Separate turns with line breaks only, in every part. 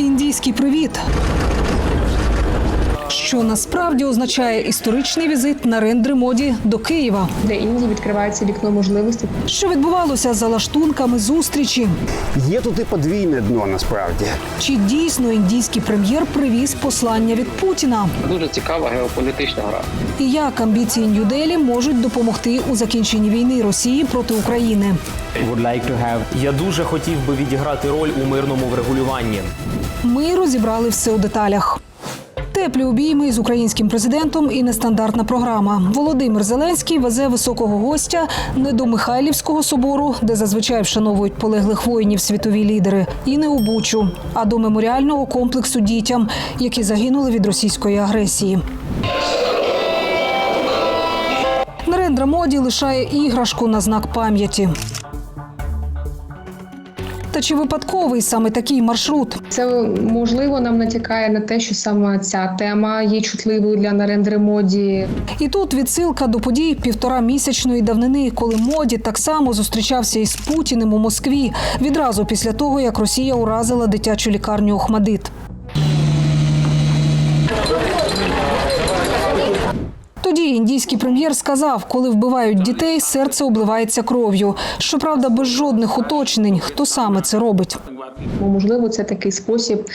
Індійський привіт. Що насправді означає історичний візит Нарендри моді до Києва.
Для Індії відкривається вікно можливостей.
Що відбувалося за лаштунками зустрічі?
Є тут і подвійне дно насправді.
Чи дійсно індійський прем'єр привіз послання від Путіна?
Дуже цікава геополітична гра.
І як амбіції Нью-Делі можуть допомогти у закінченні війни Росії проти України?
would like to have
Я дуже хотів би відіграти роль у мирному врегулюванні.
Ми розібрали все у деталях. Теплі обійми з українським президентом і нестандартна програма. Володимир Зеленський везе високого гостя не до Михайлівського собору, де зазвичай вшановують полеглих воїнів світові лідери, і не у Бучу, а до меморіального комплексу дітям, які загинули від російської агресії. Нарендра моді лишає іграшку на знак пам'яті. Та чи випадковий саме такий маршрут?
Це можливо нам натякає на те, що саме ця тема є чутливою для Нарендри моді.
І тут відсилка до подій півтора місячної давнини, коли моді так само зустрічався із Путіним у Москві відразу після того, як Росія уразила дитячу лікарню Охмадит. Тоді індійський прем'єр сказав, коли вбивають дітей, серце обливається кров'ю. Щоправда, без жодних уточнень, хто саме це робить.
Можливо, це такий спосіб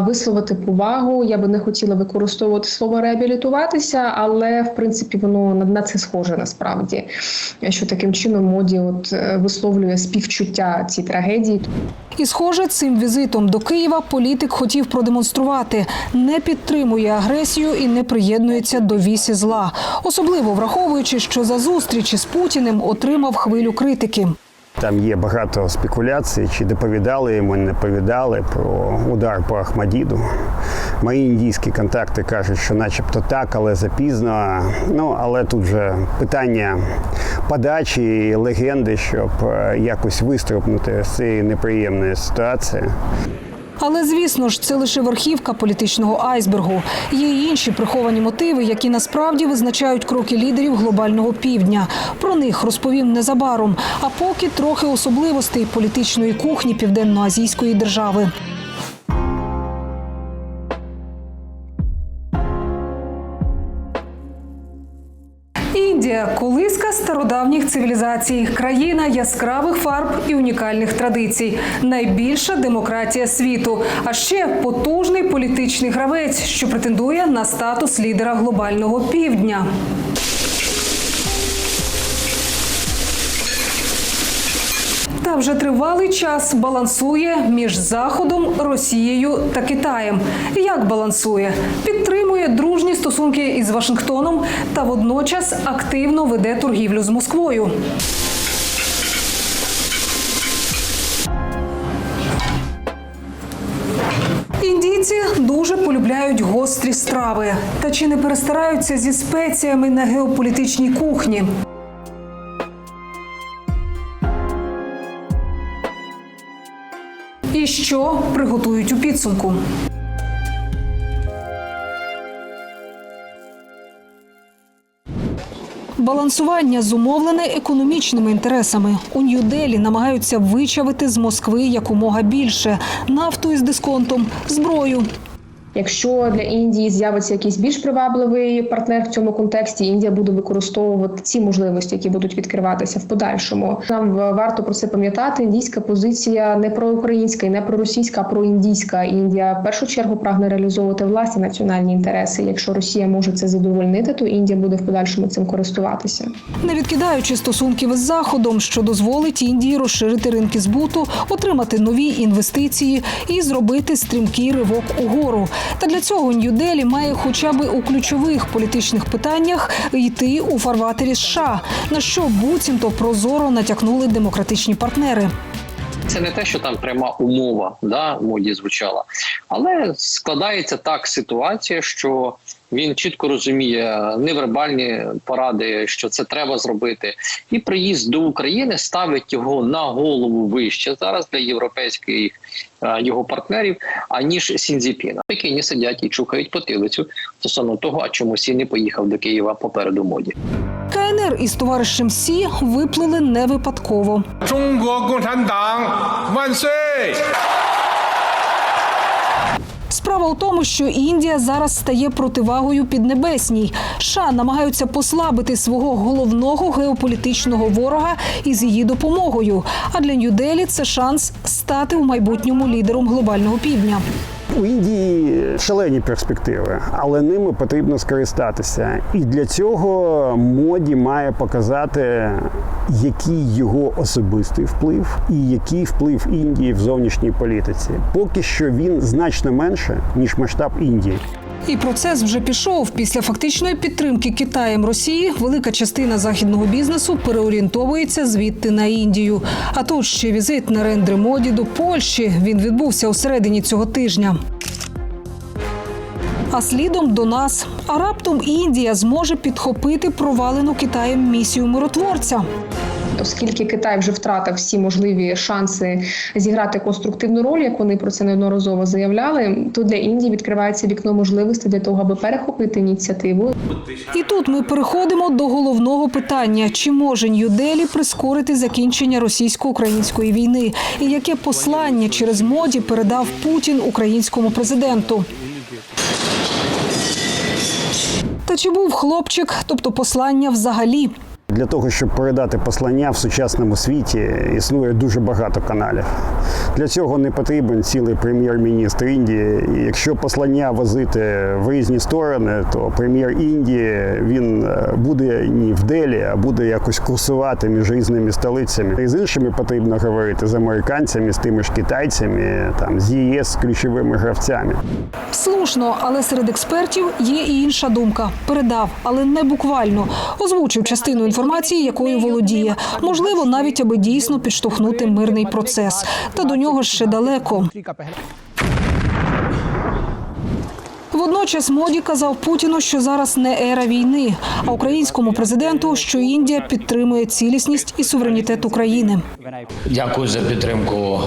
висловити повагу. Я би не хотіла використовувати слово реабілітуватися, але в принципі воно на, це схоже насправді. Що таким чином моді от е, висловлює співчуття цій трагедії.
І, схоже, цим візитом до Києва політик хотів продемонструвати не підтримує агресію і не приєднується до вісі зла, особливо враховуючи, що за зустрічі з Путіним отримав хвилю критики.
Там є багато спекуляцій, чи доповідали йому, не доповідали про удар по Ахмадіду. Мої індійські контакти кажуть, що начебто так, але запізно. Ну, але тут же питання подачі і легенди, щоб е, якось вистрибнути з цієї неприємної ситуації.
Але звісно ж, це лише верхівка політичного айсбергу. Є й інші приховані мотиви, які насправді визначають кроки лідерів глобального півдня. Про них розповім незабаром. А поки трохи особливостей політичної кухні південноазійської держави. Індія колиска стародавніх цивілізацій, країна яскравих фарб і унікальних традицій, найбільша демократія світу, а ще потужний політичний гравець, що претендує на статус лідера глобального півдня. Вже тривалий час балансує між Заходом, Росією та Китаєм. Як балансує? Підтримує дружні стосунки із Вашингтоном та водночас активно веде торгівлю з Москвою. Індійці дуже полюбляють гострі страви. Та чи не перестараються зі спеціями на геополітичній кухні? І що приготують у підсумку? Балансування зумовлене економічними інтересами. У Нью-Делі намагаються вичавити з Москви якомога більше нафту із дисконтом, зброю.
Якщо для Індії з'явиться якийсь більш привабливий партнер в цьому контексті, Індія буде використовувати ці можливості, які будуть відкриватися в подальшому. Нам варто про це пам'ятати. Індійська позиція не проукраїнська і не проросійська, а проіндійська. Індія в першу чергу прагне реалізовувати власні національні інтереси. Якщо Росія може це задовольнити, то Індія буде в подальшому цим користуватися.
не відкидаючи стосунків із заходом, що дозволить Індії розширити ринки збуту, отримати нові інвестиції і зробити стрімкий ривок угору. Та для цього Нью-Делі має хоча б у ключових політичних питаннях йти у фарватері США, на що буцімто прозоро натякнули демократичні партнери.
Це не те, що там пряма умова да, моді звучала, але складається так ситуація, що він чітко розуміє невербальні поради, що це треба зробити, і приїзд до України ставить його на голову вище зараз для європейських е, його партнерів, аніж Сінзіпіна. В Пекіні сидять і чухають потилицю стосовно того, а чому Сі не поїхав до Києва попереду моді.
Із товаришем Сі виплили не випадково. Справа у тому, що Індія зараз стає противагою піднебесній. США намагаються послабити свого головного геополітичного ворога із її допомогою. А для Нью-Делі це шанс стати у майбутньому лідером глобального півдня.
У Індії шалені перспективи, але ними потрібно скористатися. І для цього моді має показати, який його особистий вплив і який вплив Індії в зовнішній політиці. Поки що він значно менше ніж масштаб Індії.
І процес вже пішов. Після фактичної підтримки Китаєм Росії велика частина західного бізнесу переорієнтовується звідти на Індію. А тут ще візит на Рендри Моді до Польщі. Він відбувся у середині цього тижня. А слідом до нас. А раптом Індія зможе підхопити провалену Китаєм місію миротворця.
Оскільки Китай вже втратив всі можливі шанси зіграти конструктивну роль, як вони про це неодноразово заявляли, то для Індії відкривається вікно можливостей для того, аби перехопити ініціативу
І тут ми переходимо до головного питання: чи може Нью-Делі прискорити закінчення російсько-української війни, і яке послання через моді передав Путін українському президенту? Та чи був хлопчик, тобто послання взагалі?
Для того, щоб передати послання в сучасному світі, існує дуже багато каналів. Для цього не потрібен цілий прем'єр-міністр Індії. І якщо послання возити в різні сторони, то прем'єр Індії він е, буде не в Делі, а буде якось курсувати між різними столицями. І з іншими потрібно говорити з американцями, з тими ж китайцями, там з ЄС, з ключовими гравцями.
Слушно, але серед експертів є і інша думка. Передав, але не буквально. Озвучив частину інформації, якою володіє. Можливо, навіть аби дійсно підштовхнути мирний процес. Та до нього ще далеко. Водночас моді казав Путіну, що зараз не ера війни, а українському президенту, що Індія підтримує цілісність і суверенітет України.
Дякую за підтримку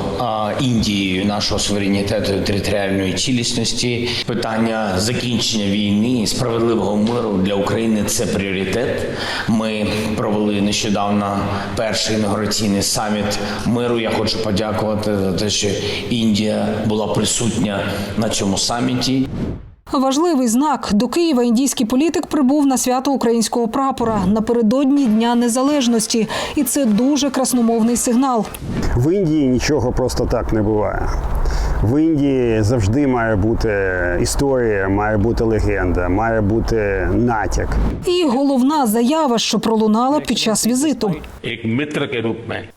Індії нашого суверенітету і територіальної цілісності. Питання закінчення війни і справедливого миру для України це пріоритет. Ми провели нещодавно перший інаугураційний саміт миру. Я хочу подякувати за те, що Індія була присутня на цьому саміті.
Важливий знак до Києва індійський політик прибув на свято українського прапора напередодні Дня Незалежності, і це дуже красномовний сигнал.
В Індії нічого просто так не буває. В Індії завжди має бути історія, має бути легенда, має бути натяк.
І головна заява, що пролунала під час візиту.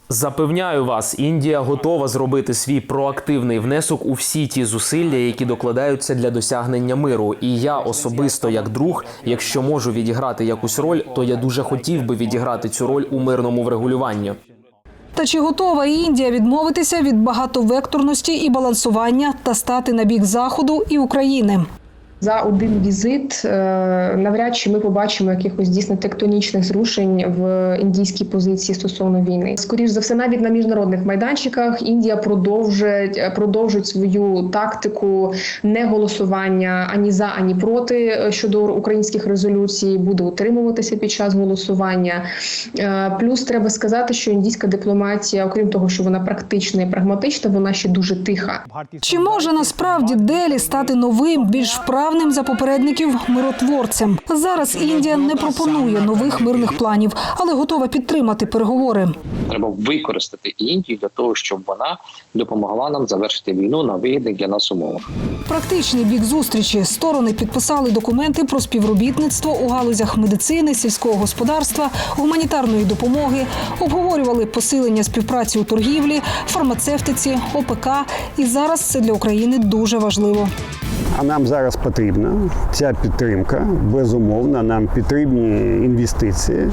Запевняю вас, Індія готова зробити свій проактивний внесок у всі ті зусилля, які докладаються для досягнення миру. І я особисто, як друг, якщо можу відіграти якусь роль, то я дуже хотів би відіграти цю роль у мирному врегулюванні.
Та чи готова Індія відмовитися від багатовекторності і балансування та стати на бік заходу і України?
За один візит е, навряд чи ми побачимо якихось дійсно тектонічних зрушень в індійській позиції стосовно війни. Скоріш за все, навіть на міжнародних майданчиках Індія продовжить продовжить свою тактику не голосування ані за, ані проти е, щодо українських резолюцій, буде утримуватися під час голосування. Е, Плюс треба сказати, що індійська дипломатія, окрім того, що вона практична і прагматична, вона ще дуже тиха.
Чи може насправді Делі стати новим, більш вправним за попередників миротворцем? Зараз Індія не пропонує нових мирних планів, але готова підтримати переговори.
Треба використати Індію для того, щоб вона допомогла нам завершити війну на вигідних для нас умовах.
Практичний бік зустрічі сторони підписали документи про співробітництво у галузях медицини, сільського господарства, гуманітарної допомоги, обговорювали посилення співпраці у торгівлі, фармацевтиці, ОПК. І зараз це для України дуже важливо.
А нам зараз потрібна ця підтримка. Безумовно, нам потрібні інвестиції.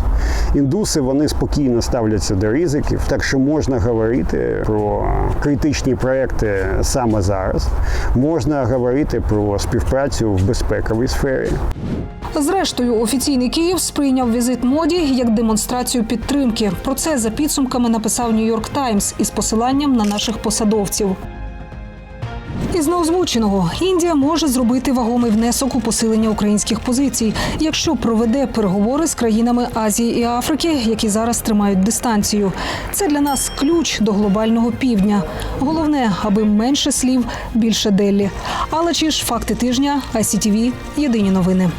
Індуси вони спокійно ставляться до ризиків, так що можна говорити про критичні проекти саме зараз. Можна говорити про співпрацю в безпековій сфері.
Зрештою, офіційний Київ сприйняв візит моді як демонстрацію підтримки. Про це за підсумками написав Нью-Йорк Таймс із посиланням на наших посадовців. Із неозвученого Індія може зробити вагомий внесок у посилення українських позицій, якщо проведе переговори з країнами Азії і Африки, які зараз тримають дистанцію. Це для нас ключ до глобального півдня. Головне, аби менше слів, більше Деллі. Але чи ж факти тижня ICTV – Єдині новини.